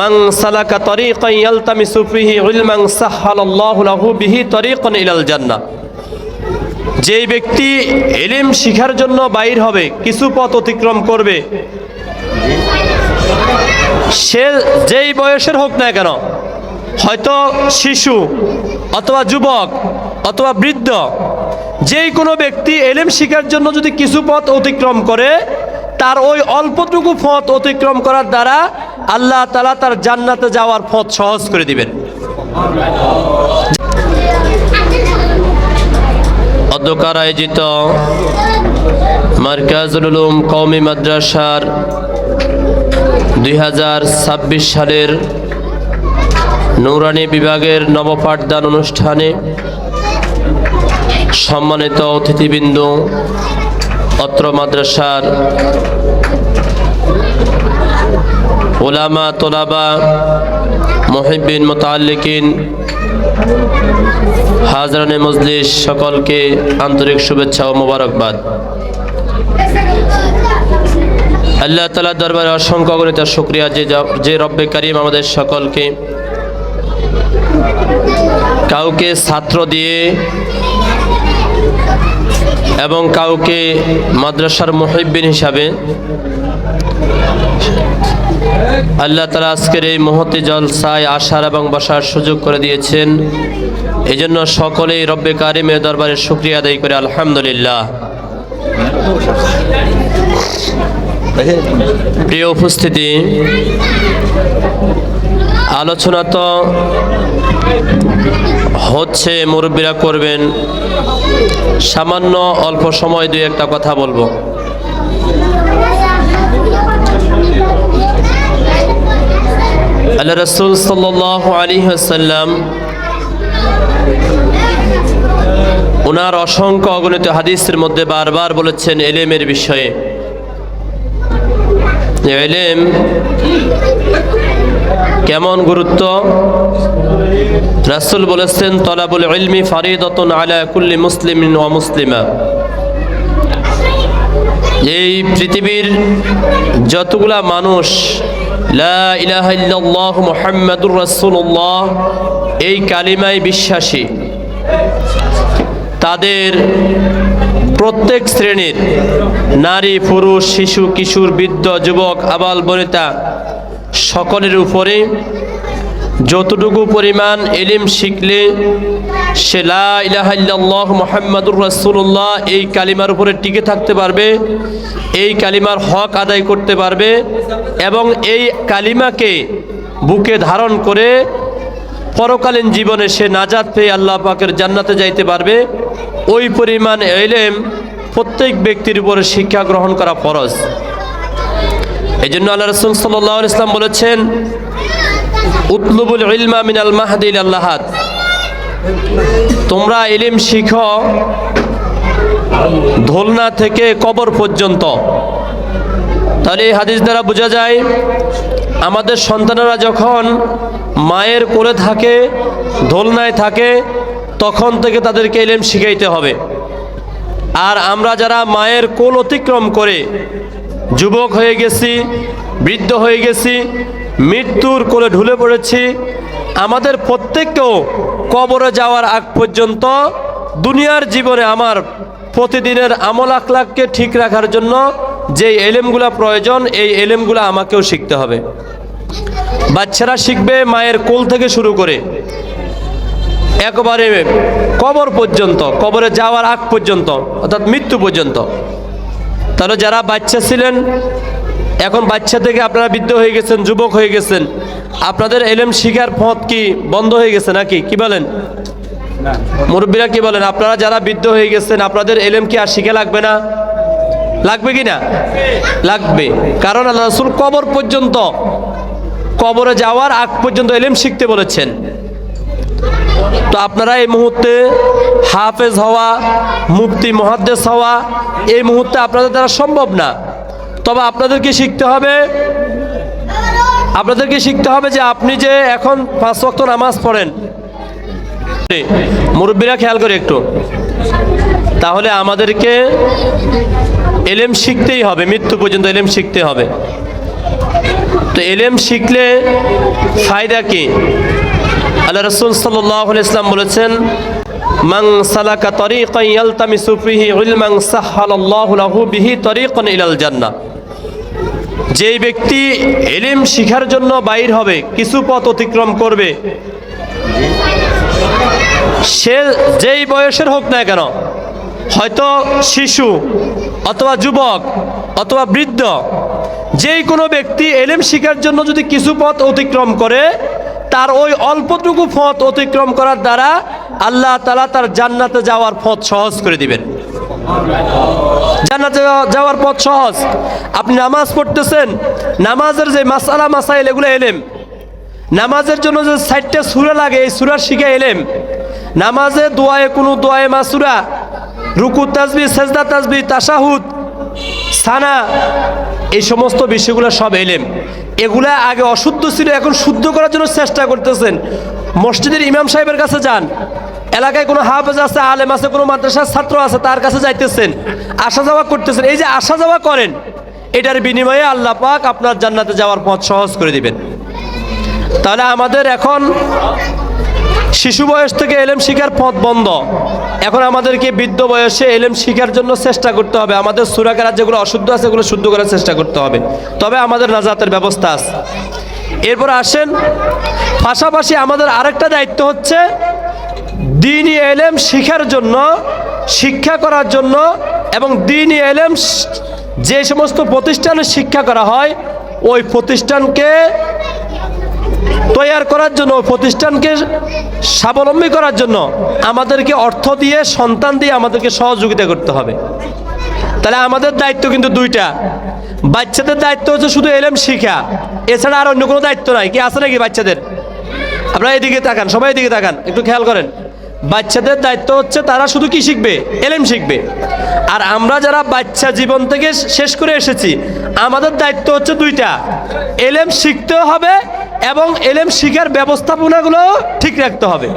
মান সালাকা তরিকান ইয়ালতামিসু ফিহি ইলমান সাহহালাল্লাহু লাহু বিহি তরিকান ইলাল জান্নাহ। যেই ব্যক্তি এলিম শিখার জন্য বাইর হবে, কিছু পথ অতিক্রম করবে, সে যেই বয়সের হোক না কেন, হয়তো শিশু অথবা যুবক অথবা বৃদ্ধ, যেই কোনো ব্যক্তি এলেম শিখার জন্য যদি কিছু পথ অতিক্রম করে, তার ওই অল্পটুকু পথ অতিক্রম করার দ্বারা আল্লাহ তালা তার জান্নাতে যাওয়ার পথ সহজ করে দিবেন। অধ্যকার আয়োজিত মার্কাজুল কওমি মাদ্রাসার দুই হাজার ছাব্বিশ সালের নৌরানি বিভাগের নবপাঠদান অনুষ্ঠানে সম্মানিত অতিথিবৃন্দ, অত্র মাদ্রাসার ওলামা তোলাবা মহিবিন মোতাল্লিকিন হাজরানে মজলিস, সকলকে আন্তরিক শুভেচ্ছা ও মোবারকবাদ। আল্লাহ তালা দরবারে অসংখ্য গণিত শুক্রিয়া যে যে রব্বে করিম আমাদের সকলকে কাউকে ছাত্র দিয়ে এবং কাউকে মাদ্রাসার মুহিব্বিন হিসাবে আল্লাহ তালা আজকের এই মহতি জলসায় আসার এবং বসার সুযোগ করে দিয়েছেন। এই জন্য সকলেই রব্বে কারিমের দরবারে শুক্রিয়া আদায় করে আলহামদুলিল্লাহ। প্রিয় উপস্থিতি, আলোচনা তো হচ্ছে, মুরব্বীরা করবেন। সামান্য অল্প সময় দুই একটা কথা বলব। আল্লাহ রসুল সাল্লাহ ওনার অসংখ্য অগণিত হাদিসের মধ্যে বারবার বলেছেন এলেমের বিষয়ে। এলেম কেমন গুরুত্ব? রাসুল বলেছেন, তলাবুল ইলমি ফারিদতন আলা কুল্লি মুসলিম ও মুসলিমা। এই পৃথিবীর যতগুলা মানুষ, লা ইলাহা এই কালিমায় বিশ্বাসী, তাদের প্রত্যেক শ্রেণির নারী, পুরুষ, শিশু, কিশোর, বৃদ্ধ, যুবক, আবাল, বনিতা, সকলের উপরে যতটুকু পরিমাণ এলিম শিখলে সে লা ইলাহা ইল্লাল্লাহ মুহাম্মাদুর রাসূলুল্লাহ এই কালিমার উপরে টিকে থাকতে পারবে, এই কালিমার হক আদায় করতে পারবে এবং এই কালিমাকে বুকে ধারণ করে পরকালীন জীবনে সে নাজাদ পেয়ে আল্লাহ পাকের জান্নাতে যাইতে পারবে। ওই পরিমাণ এলেম প্রত্যেক ব্যক্তির উপরে শিক্ষা গ্রহণ করা ফরজ। এই জন্য আল্লাহ রসুল সাল্লাহ ইসলাম বলেছেন উতলুবুল ইলমা মিনাল মাহাদিল আল্লাহাদ তোমরা ইলিম শিখো ধোলনা থেকে কবর পর্যন্ত। তাহলে এই হাদিস দ্বারা বোঝা যায়, আমাদের সন্তানেরা যখন মায়ের কোলে থাকে দোলনায় থাকে, তখন থেকে তাদেরকে এলেম শিখাইতে হবে। আর আমরা যারা মায়ের কোল অতিক্রম করে, যুবক হয়ে গেছি, বৃদ্ধ হয়ে গেছি মৃত্যুর কোলে ঢুলে পড়েছি। আমাদের প্রত্যেককেও কবরে যাওয়ার আগ পর্যন্ত দুনিয়ার জীবনে আমার প্রতিদিনের আমল আখলাককে ঠিক রাখার জন্য যে এলেমগুলা প্রয়োজন, এই এলেমগুলো আমাকেও শিখতে হবে। বাচ্চারা শিখবে মায়ের কোল থেকে শুরু করে একবারে কবর পর্যন্ত, কবরে যাওয়ার আগ পর্যন্ত, অর্থাৎ মৃত্যু পর্যন্ত। তাহলে যারা বাচ্চা ছিলেন এখন বাচ্চা থেকে আপনারা বৃদ্ধ হয়ে গেছেন, যুবক হয়ে গেছেন, আপনাদের এলেম শিখার পথ কি বন্ধ হয়ে গেছে নাকি? কি বলেন? মুরব্বীরা কি বলেন? আপনারা যারা বৃদ্ধ হয়ে গেছেন, আপনাদের এলেম কি আর শিখে লাগবে না? লাগবে কি না? লাগবে। কারণ আল্লাহ রসুল কবর পর্যন্ত, কবরে যাওয়ার আগ পর্যন্ত এলেম শিখতে বলেছেন। তো আপনারা এই মুহূর্তে হাফেজ হওয়া, মুফতি, মহাদ্দেশ হওয়া, এই মুহূর্তে আপনাদের দ্বারা সম্ভব না। তবে আপনাদেরকে শিখতে হবে, আপনাদেরকে শিখতে হবে যে আপনি যে এখন পাঁচ ওয়াক্ত নামাজ পড়েন। মুরব্বীরা খেয়াল করে একটু। তাহলে আমাদেরকে এলেম শিখতেই হবে, মৃত্যু পর্যন্ত এলেম শিখতে হবে। তো এলেম শিখলে ফায়দা কি? আল্লাহ রসুল সাল্লাহ ইসলাম বলেছেন মাং সালাকা তরিকান ইয়ালতামিসু ফিহি ইলমান সাহহালাল্লাহু লাহু বিহি তরিকান ইলাল জান্নাহ। যেই ব্যক্তি এলিম শিখার জন্য বাইর হবে, কিছু পথ অতিক্রম করবে। সে যেই বয়সের হোক না কেন, হয়তো শিশু অথবা যুবক অথবা বৃদ্ধ, যেই কোনো ব্যক্তি এলেম শিখার জন্য যদি কিছু পথ অতিক্রম করে, তার ওই অল্পটুকু পথ অতিক্রম করার দ্বারা আল্লাহ তালা তার জান্নাতে যাওয়ার পথ সহজ করে দিবেন। জান্নাতে যাওয়া- যাওয়ার পথ সহজ। আপনি নামাজ পড়তেছেন, নামাজের যে মাসালা মাসাইল, এগুলো এলেম। নামাজের জন্য যে সাইডটা সুরা লাগে, এই সুরার শিখে এলেম। নামাজে দোয়ায়ে কোনো দোয়ায়ে মাসুরা, রুকু তাজবি সেজদা তাজবি তাসাহুদ সানা, এই সমস্ত বিষয়গুলো সব এলেম। এগুলা আগে অশুদ্ধ ছিল, এখন শুদ্ধ করার জন্য চেষ্টা করতেছেন। মসজিদের ইমাম সাহেবের কাছে যান। এলাকায় কোনো হাফেজ আছে, আলেম আছে, কোনো মাদ্রাসার ছাত্র আছে, তার কাছে যাইতেছেন, আসা যাওয়া করতেছেন। এই যে আসা যাওয়া করেন, এটার বিনিময়ে আল্লাহ পাক আপনার জান্নাতে যাওয়ার পথ সহজ করে দিবেন। তাহলে আমাদের এখন শিশু বয়স থেকে এলেম শিখার পথ বন্ধ। এখন আমাদেরকে বৃদ্ধ বয়সে এলেম শিখার জন্য চেষ্টা করতে হবে। আমাদের সুরাকার যেগুলো অশুদ্ধ আছে সেগুলো শুদ্ধ করার চেষ্টা করতে হবে। তবে আমাদের নাজাতের ব্যবস্থা আছে। এরপর আসেন, পাশাপাশি আমাদের আরেকটা দায়িত্ব হচ্ছে দিনই এলেম শিখার জন্য, শিক্ষা করার জন্য এবং দিনই এলেম যে সমস্ত প্রতিষ্ঠানে শিক্ষা করা হয়, ওই প্রতিষ্ঠানকে তৈয়ার করার জন্য, ওই প্রতিষ্ঠানকে স্বাবলম্বী করার জন্য আমাদেরকে অর্থ দিয়ে, সন্তান দিয়ে আমাদেরকে সহযোগিতা করতে হবে। তাহলে আমাদের দায়িত্ব কিন্তু দুইটা। বাচ্চাদের দায়িত্ব হচ্ছে শুধু এলেম শিখা। এছাড়া আর অন্য কোনো দায়িত্ব নাই। কি আছে নাকি বাচ্চাদের? আপনারা এদিকে তাকান, সবাই এদিকে তাকান, একটু খেয়াল করেন। বাচ্চাদের দায়িত্ব হচ্ছে তারা শুধু কি শিখবে? এলেম শিখবে। আর আমরা যারা বাচ্চা জীবন থেকে শেষ করে এসেছি, আমাদের দায়িত্ব হচ্ছে দুইটা। এলেম শিখতেও হবে এবং এলেম শিখার ব্যবস্থাপনাগুলো ঠিক রাখতে হবে।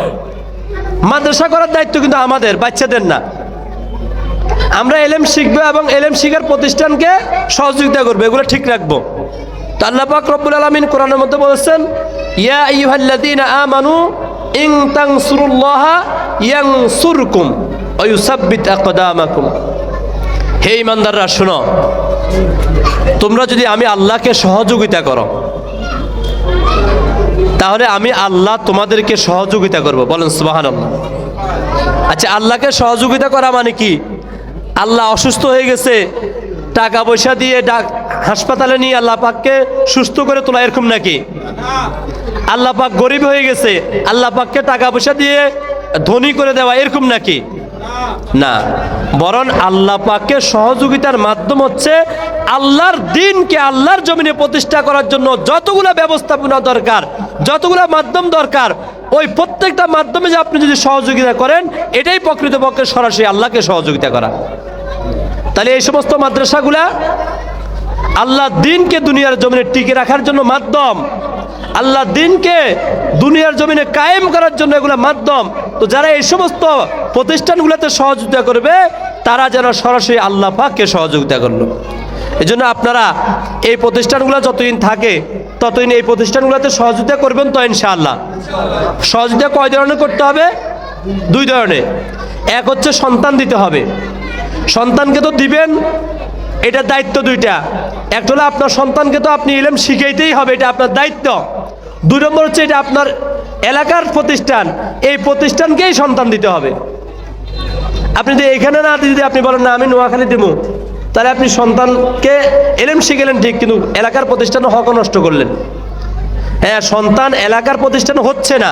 মাদ্রাসা করার দায়িত্ব কিন্তু আমাদের, বাচ্চাদের না। আমরা এলেম শিখব এবং এলেম শিখার প্রতিষ্ঠানকে সহযোগিতা করব, এগুলো ঠিক রাখব। তো রব্বুল আলামিন কোরআনের মধ্যে বলেছেন, ইয়া আইয়ুহাল্লাযীনা আমানু ইন তানসুরুল্লাহা ইয়ানসুরকুম ওয়া ইউসাব্বিত আকদামাকুম। হে ইমানদাররা, শোনো। তোমরা যদি আমি আল্লাহকে সহযোগিতা করো, তাহলে আমি আল্লাহ তোমাদেরকে সহযোগিতা করব। বলেন, সুবহানাল্লাহ। আচ্ছা আল্লাহকে সহযোগিতা করা মানে কি? আল্লাহ অসুস্থ হয়ে গেছে টাকা পয়সা দিয়ে ডাক হাসপাতালে নিয়ে আল্লাহ পাককে সুস্থ করে তোলা এরকম নাকি? আল্লাহ পাক গরিব হয়ে গেছে, আল্লাহ পাককে টাকা পয়সা দিয়ে ধনী করে দেওয়া এরকম নাকি? না। বরং আল্লাহ পাককে সহযোগিতার মাধ্যম হচ্ছে আল্লাহর দিনকে আল্লাহর জমিনে প্রতিষ্ঠা করার জন্য যতগুলো ব্যবস্থাপনা দরকার, যতগুলো মাধ্যম দরকার, ওই প্রত্যেকটা মাধ্যমে যে আপনি যদি সহযোগিতা করেন, এটাই প্রকৃতপক্ষে সরাসরি আল্লাহকে সহযোগিতা করা। তাহলে এই সমস্ত মাদ্রাসাগুলা আল্লাহ দিনকে দুনিয়ার জমিনে টিকে রাখার জন্য মাধ্যম। আল্লাহ দিনকে দুনিয়ার জমিনে কায়েম করার জন্য এগুলো মাধ্যম। তো যারা এই সমস্ত প্রতিষ্ঠানগুলোতে সহযোগিতা করবে, তারা যেন সরাসরি আল্লাহ পাককে সহযোগিতা করল। এই জন্য আপনারা এই প্রতিষ্ঠানগুলো যতদিন থাকে, ততদিন এই প্রতিষ্ঠানগুলোতে সহযোগিতা করবেন তো ইনশাআল্লাহ। সহযোগিতা কয় ধরনের করতে হবে? দুই ধরনের। এক হচ্ছে সন্তান দিতে হবে। সন্তানকে তো দিবেন, এটা দায়িত্ব দুইটা। একটা হলো আপনার সন্তানকে তো আপনি ইলেম শিখাইতেই হবে, এটা আপনার দায়িত্ব। দুই নম্বর হচ্ছে এটা আপনার এলাকার প্রতিষ্ঠান, এই প্রতিষ্ঠানকেই সন্তান দিতে হবে। আপনি যদি এখানে না যদি আপনি বলেন, না, আমি নোয়াখালী দেবো তাহলে আপনি সন্তানকে এলেম শিখেলেন ঠিক, কিন্তু এলাকার প্রতিষ্ঠানে হক নষ্ট করলেন। হ্যাঁ সন্তান এলাকার প্রতিষ্ঠান হচ্ছে না,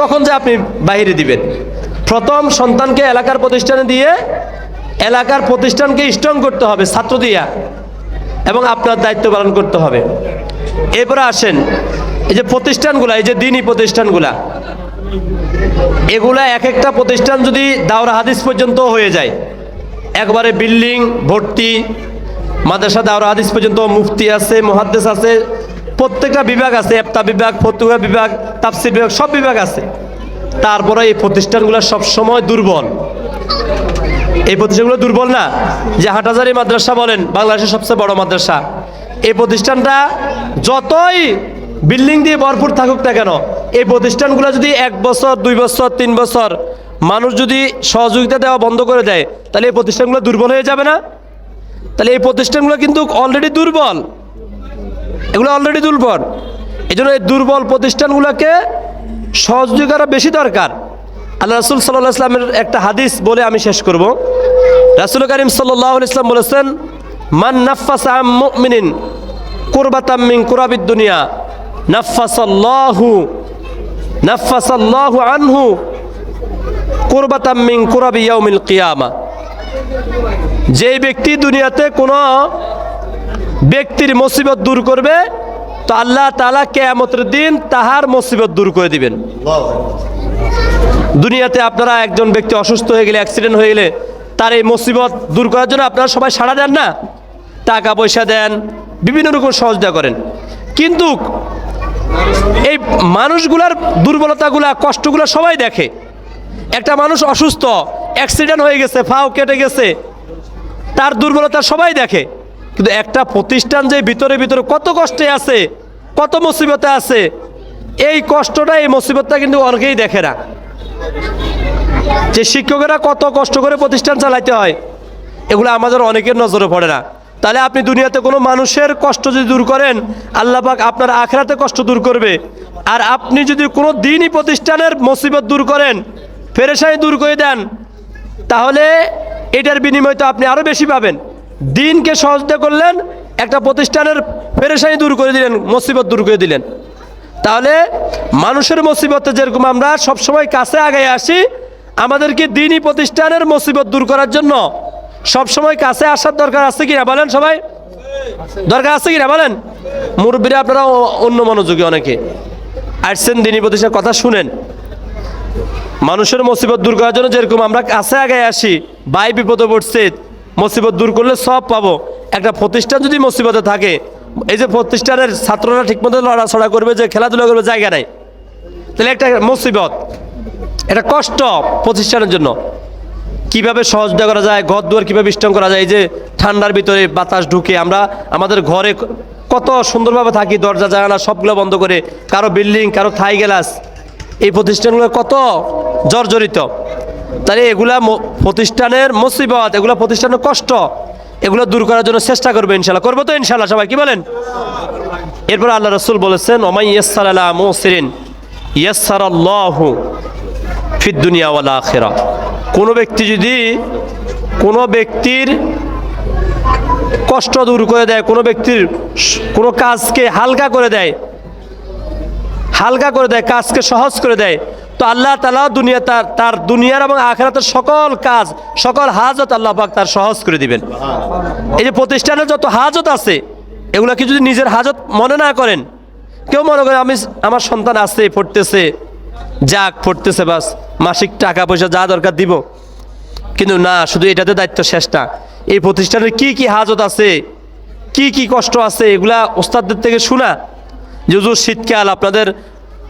তখন যে আপনি বাইরে দিবেন। প্রথম সন্তানকে এলাকার প্রতিষ্ঠানে দিয়ে এলাকার প্রতিষ্ঠানকে স্ট্রং করতে হবে, ছাত্র দিয়া, এবং আপনার দায়িত্ব পালন করতে হবে। এরপরে আসেন, এই যে প্রতিষ্ঠানগুলা, এই যে দিনই প্রতিষ্ঠানগুলা, এগুলা এক একটা প্রতিষ্ঠান যদি দাওরা হাদিস পর্যন্ত হয়ে যায়, একবারে বিল্ডিং, ভর্তি, মাদ্রাসা দাওরা হাদিস পর্যন্ত মুফতি আছে, মুহাদ্দেস আছে, প্রত্যেকটা বিভাগ আছে, এফতা বিভাগ, ফতুয়া বিভাগ, তাফসির বিভাগ, সব বিভাগ আছে। তারপরে এই প্রতিষ্ঠানগুলো সবসময় দুর্বল। এই প্রতিষ্ঠানগুলো দুর্বল না? যে হাটাজারি মাদ্রাসা বলেন, বাংলাদেশের সবচেয়ে বড় মাদ্রাসা। এই প্রতিষ্ঠানটা যতই বিল্ডিং দিয়ে ভরপুর থাকুক না কেন, এই প্রতিষ্ঠানগুলো যদি এক বছর, দুই বছর, তিন বছর মানুষ যদি সহযোগিতা দেওয়া বন্ধ করে দেয়, তাহলে এই প্রতিষ্ঠানগুলো দুর্বল হয়ে যাবে না? তাহলে এই প্রতিষ্ঠানগুলো কিন্তু অলরেডি দুর্বল। এগুলো অলরেডি দুর্বল। এই জন্য এই দুর্বল প্রতিষ্ঠানগুলোকে সহযোগী করা বেশি দরকার। আল্লাহ রাসুল সাল্লাহ ইসলামের একটা হাদিস বলে আমি শেষ করব। রাসুল করিম সাল্লাহ ইসলাম বলেছেন, মান নাফাস আম মুমিনিন কুরবাতাম মিন কুরাবিদ দুনিয়া নাফাসাল্লাহু নাফাসাল্লাহু আনহু কুরবাতাম মিন কুরাবি ইয়াউমিল কিয়ামা। যেই ব্যক্তি দুনিয়াতে কোনো ব্যক্তির মুসিবত দূর করবে, তো আল্লাহ তালা কেয়ামতের দিন তাহার মুসিবত দূর করে দিবেন। দুনিয়াতে আপনারা একজন ব্যক্তি অসুস্থ হয়ে গেলে অ্যাক্সিডেন্ট হয়ে গেলে তার এই মুসিবত দূর করার জন্য আপনারা সবাই সাড়া দেন না? টাকা পয়সা দেন, বিভিন্ন রকম সহযোগিতা করেন। কিন্তু এই মানুষগুলার দুর্বলতাগুলা, কষ্টগুলো সবাই দেখে। একটা মানুষ অসুস্থ অ্যাক্সিডেন্ট হয়ে গেছে, ফাও কেটে গেছে, তার দুর্বলতা সবাই দেখে। কিন্তু একটা প্রতিষ্ঠান যে ভিতরে ভিতরে কত কষ্টে আছে, কত মুসিবতে আছে, এই কষ্টটা, এই মুসিবতটা কিন্তু অনেকেই দেখে না। যে শিক্ষকেরা কত কষ্ট করে প্রতিষ্ঠান চালাইতে হয়, এগুলো আমাদের অনেকের নজরে পড়ে না। তাহলে আপনি দুনিয়াতে কোনো মানুষের কষ্ট যদি দূর করেন, আল্লাহ পাক আপনার আখরাতে কষ্ট দূর করবে। আর আপনি যদি কোনো দিনই প্রতিষ্ঠানের মুসিবত দূর করেন, ফেরেশানি দূর করে দেন, তাহলে এটার বিনিময় তো আপনি আরও বেশি পাবেন। দিনকে সহজতা করলেন, একটা প্রতিষ্ঠানের ফেরেশানি দূর করে দিলেন, মুসিবত দূর করে দিলেন। তাহলে মানুষের মুসিবতে যেরকম আমরা সবসময় কাছে আগে আসি, আমাদেরকে দিনই প্রতিষ্ঠানের মুসিবত দূর করার জন্য সবসময় কাছে আসার দরকার আছে কিনা বলেন সবাই? দরকার আছে কিনা বলেন? মুরব্বীরা আপনারা অন্য মনোযোগী অনেকে। আসছেন, দিনই প্রতিষ্ঠানের কথা শুনেন। মানুষের মুসিবত দূর করার জন্য যেরকম আমরা কাছে আগে আসি ভাই বিপদে পড়ছে, মুসিবত দূর করলে সব পাবো। একটা প্রতিষ্ঠান যদি মুসিবতে থাকে এই যে প্রতিষ্ঠানের ছাত্ররা ঠিকমতো লড়াছড়া করবে, যে খেলাধুলা করবে, জায়গা নাই। তাহলে একটা মুসিবত। এটা কষ্ট প্রতিষ্ঠানের জন্য। কীভাবে সহযোগিতা করা যায়, ঘর দুয়ার কীভাবে স্ট্রং করা যায়, এই যে ঠান্ডার ভিতরে বাতাস ঢুকে আমরা আমাদের ঘরে কত সুন্দরভাবে থাকি, দরজা, জানালা সবগুলো বন্ধ করে, কারও বিল্ডিং, কারও থাই গ্লাস। এই প্রতিষ্ঠানগুলো কত জর্জরিত। তাহলে এগুলা প্রতিষ্ঠানের মুসিবত, এগুলো প্রতিষ্ঠানের কষ্ট। এগুলো দূর করার জন্য চেষ্টা করবে ইনশাল্লাহ করব তো ইনশাল্লাহ সবাই কি বলেন? এরপর আল্লাহ রসুল বলেছেন ওমাই ইয়াসার আলা মোসিরিন ফিদ কোনো ব্যক্তি যদি কোনো ব্যক্তির কষ্ট দূর করে দেয়, কোনো ব্যক্তির কোনো কাজকে হালকা করে দেয়, হালকা করে দেয়, কাজকে সহজ করে দেয় তো আল্লাহ তালা দুনিয়া তার তার দুনিয়ার এবং আখেরাতের সকল কাজ, সকল হাজত আল্লাহ পাক তার সহজ করে দিবেন। এই যে প্রতিষ্ঠানের যত হাজত আছে এগুলোকে যদি নিজের হাজত মনে না করেন, কেউ মনে করে আমি আমার সন্তান আছে, পড়তেছে, যাক, পড়তেছে বাস, মাসিক টাকা পয়সা যা দরকার দিব। কিন্তু না, শুধু এটাতে দায়িত্ব শেষটা এই প্রতিষ্ঠানের কি কি হাজত আছে, কি কি কষ্ট আছে, এগুলা ওস্তাদদের থেকে শোনা। যে শীতকাল, আপনাদের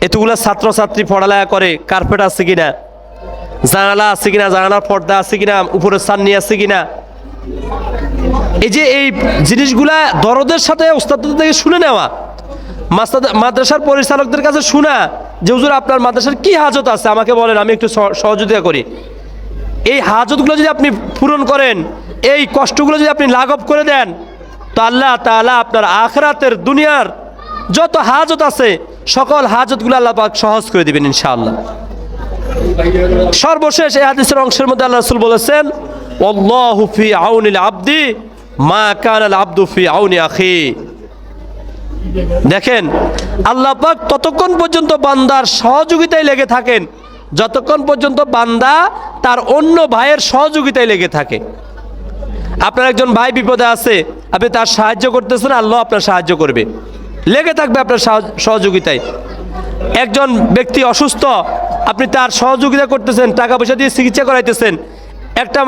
এতগুলা ছাত্রছাত্রী পড়ালেখা করে কার্পেট আছে কিনা? জানালা আছে কিনা? জানালার পর্দা আছে কিনা? উপরে সান্নি আছে কিনা? এই যে এই জিনিসগুলা দরদের সাথে, ওস্তাদদের থেকে শুনে নেওয়া। মাদ্রাসার পরিচালকদের কাছে শোনা যে, হুজুর, আপনার মাদ্রাসার কি হাজত আছে? আমাকে বলেন, আমি একটু সহ- সহযোগিতা করি। এই হাজতগুলো যদি আপনি পূরণ করেন, এই কষ্টগুলো যদি আপনি লাঘব করে দেন, তো আল্লাহ তাআলা আপনার আখরাতের দুনিয়ার যত হাজত আছে সকল হাজতগুলো আল্লাহ সহজ করে দিবেন ইনশাআল্লাহ। সর্বশেষ এই হাদিসের অংশের মধ্যে আল্লাহ রাসূল বলেছেন আল্লাহু ফি আউনিল আবদি মা কানাল আবদু ফি আউনি আখি। দেখেন, আল্লাহ পাক ততক্ষণ পর্যন্ত বান্দার সহযোগিতায় লেগে থাকেন, যতক্ষণ পর্যন্ত বান্দা তার অন্য ভাইয়ের সহযোগিতায় লেগে থাকে। আপনার একজন ভাই বিপদে আছে, আপনি তার সাহায্য করতেছেন, আল্লাহ আপনার সাহায্য করবে। লেগে থাকবে আপনার সাহ- সহযোগিতায়। একজন ব্যক্তি অসুস্থ, আপনি তার সহযোগিতা করতেছেন, টাকা পয়সা দিয়ে চিকিৎসা করাইতেছেন। একটা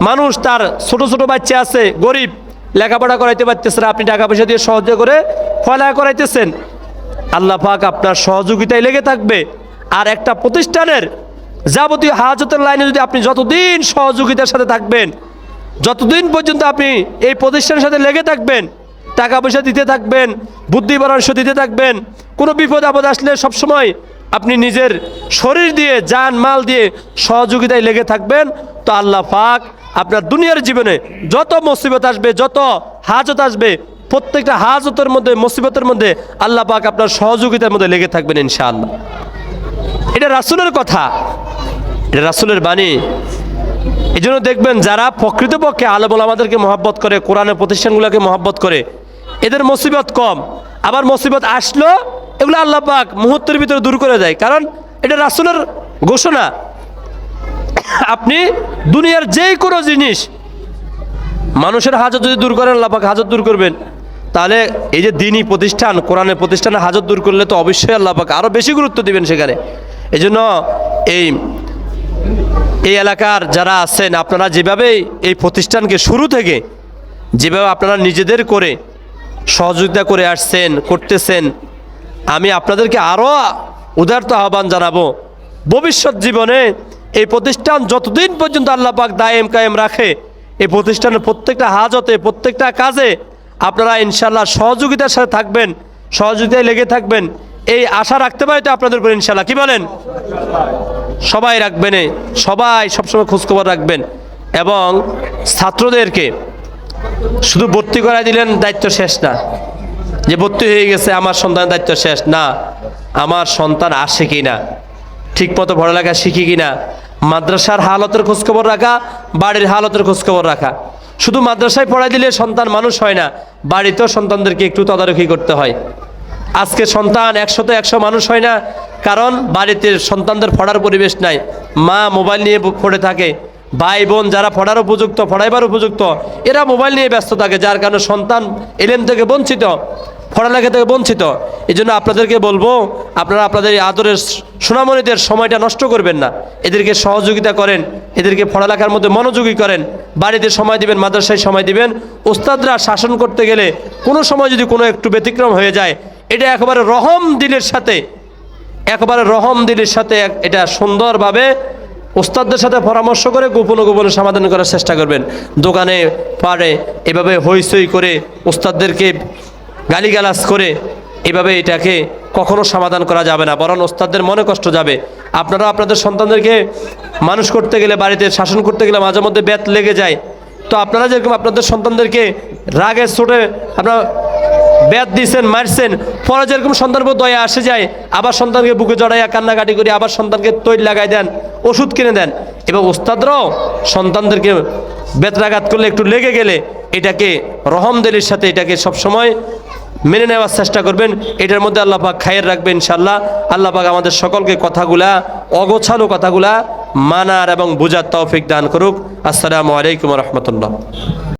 মানুষ তার ছোট ছোট বাচ্চা আছে, গরিব, লেখাপড়া করাইতে পারতেছে আপনি টাকা পয়সা দিয়ে সাহায্য করে ফলায়া করাইতেছেন। আল্লাহ পাক আপনার সহযোগিতায় লেগে থাকবে। আর একটা প্রতিষ্ঠানের যাবতীয় হাজতের লাইনে যদি আপনি যতদিন সহযোগিতার সাথে থাকবেন, যতদিন পর্যন্ত আপনি এই প্রতিষ্ঠানের সাথে লেগে থাকবেন টাকা পয়সা দিতে থাকবেন, বুদ্ধি পরামর্শ দিতে থাকবেন, কোনো বিপদ আপদ আসলে সবসময় আপনি নিজের শরীর দিয়ে যান মাল দিয়ে সহযোগিতায় লেগে থাকবেন। তো আল্লাহ পাক আপনার দুনিয়ার জীবনে যত মুসিবত আসবে, যত হাজত আসবে, প্রত্যেকটা হাজতের মধ্যে, মুসিবতের মধ্যে আল্লাহ পাক আপনার সহযোগিতার মধ্যে লেগে থাকবেন ইনশাআল্লাহ। এটা রাসুলের কথা, এটা রাসুলের বাণী। এই দেখবেন যারা প্রকৃতপক্ষে আলমুল আমাদেরকে মহাব্বত করে, কোরআনের প্রতিষ্ঠানগুলোকে মহাব্বত করে এদের মুসিবত কম। আবার মুসিবত আসলো, এগুলো আল্লাহ পাক মুহূর্তের ভিতরে দূর করে দেয়। কারণ এটা রাসুলের ঘোষণা। আপনি দুনিয়ার যে কোনো জিনিস, মানুষের হাজত যদি দূর করেন, আল্লাহ পাক হাজত দূর করবেন। তাহলে এই যে দিনই প্রতিষ্ঠান, কোরআনের প্রতিষ্ঠানে হাজত দূর করলে তো অবশ্যই আল্লাহ পাক আরও বেশি গুরুত্ব দিবেন সেখানে। এই জন্য এই এই এলাকার যারা আছেন, আপনারা যেভাবে এই প্রতিষ্ঠানকে শুরু থেকে, যেভাবে আপনারা নিজেদের করে সহযোগিতা করে আসছেন, করতেছেন। আমি আপনাদেরকে আরও উদারত আহ্বান জানাব। ভবিষ্যৎ জীবনে এই প্রতিষ্ঠান যতদিন পর্যন্ত আল্লাহ পাক দায়েম কায়েম রাখে, এই প্রতিষ্ঠানের প্রত্যেকটা হাজতে, প্রত্যেকটা কাজে আপনারা ইনশাল্লাহ সহযোগিতার সাথে থাকবেন, সহযোগিতায় লেগে থাকবেন। এই আশা রাখতে পারি তো আপনাদের উপর ইনশাল্লাহ কি বলেন? সবাই রাখবেন সবাই সবসময় খোঁজখবর রাখবেন। এবং ছাত্রদেরকে শুধু ভর্তি করাই দিলেন দায়িত্ব শেষ না। যে ভর্তি হয়ে গেছে, আমার সন্তানের দায়িত্ব শেষ না। আমার সন্তান আসে কি না? ঠিক মতো পড়ালেখা শিখি কি না? মাদ্রাসার হালতের খোঁজখবর রাখা, বাড়ির হালতের খোঁজখবর রাখা। শুধু মাদ্রাসায় পড়াই দিলে সন্তান মানুষ হয় না, বাড়িতেও সন্তানদেরকে একটু তদারকি করতে হয়। আজকে সন্তান একশত একশো মানুষ হয় না, কারণ বাড়িতে সন্তানদের পড়ার পরিবেশ নাই। মা মোবাইল নিয়ে পড়ে থাকে ভাই বোন যারা পড়ার উপযুক্ত, পড়াইবার উপযুক্ত, এরা মোবাইল নিয়ে ব্যস্ত থাকে, যার কারণে সন্তান এলেম থেকে বঞ্চিত, পড়ালেখা থেকে বঞ্চিত। এই জন্য আপনাদেরকে বলব, আপনারা আপনাদের এই আদরের সোনামণিদের সময়টা নষ্ট করবেন না। এদেরকে সহযোগিতা করেন, এদেরকে পড়ালেখার মধ্যে মনোযোগী করেন। বাড়িতে সময় দিবেন, মাদ্রাসায় সময় দিবেন। ওস্তাদরা শাসন করতে গেলে কোনো সময় যদি কোনো একটু ব্যতিক্রম হয়ে যায়, এটা একেবারে রহম দিলের সাথে, একেবারে রহম দিলের সাথে এটা সুন্দরভাবে ওস্তাদদের সাথে পরামর্শ করে গোপনে গোপনে সমাধান করার চেষ্টা করবেন। দোকানে পারে এভাবে হইচই করে ওস্তাদদেরকে গালিগালাজ করে এভাবে এটাকে কখনো সমাধান করা যাবে না, বরং ওস্তাদদের মনে কষ্ট যাবে। আপনারা আপনাদের সন্তানদেরকে মানুষ করতে গেলে, বাড়িতে শাসন করতে গেলে মাঝে মধ্যে ব্যাত লেগে যায়। তো আপনারা যেরকম আপনাদের সন্তানদেরকে রাগে ছোটে আপনারা ব্যাত দিয়েছেন মারছেন। পরে যেরকম সন্তান দয়া আসে যায়, আবার সন্তানকে বুকে জড়াইয়া কান্নাকাটি করে, আবার সন্তানকে তৈরি লাগাই দেন, ওষুধ কিনে দেন। এবং ওস্তাদরাও সন্তানদেরকে বেতরাঘাত করলে একটু লেগে গেলে এটাকে রহমদেলির সাথে এটাকে সবসময় মেনে নেওয়ার চেষ্টা করবেন। এটার মধ্যে আল্লাহ পাক খায়ের রাখবেন ইনশাল্লাহ আল্লাহ পাক আমাদের সকলকে কথাগুলা, অগোছালো কথাগুলা মানার এবং বোঝার তৌফিক দান করুক। আসসালামু আলাইকুম রহমতুল্লাহ।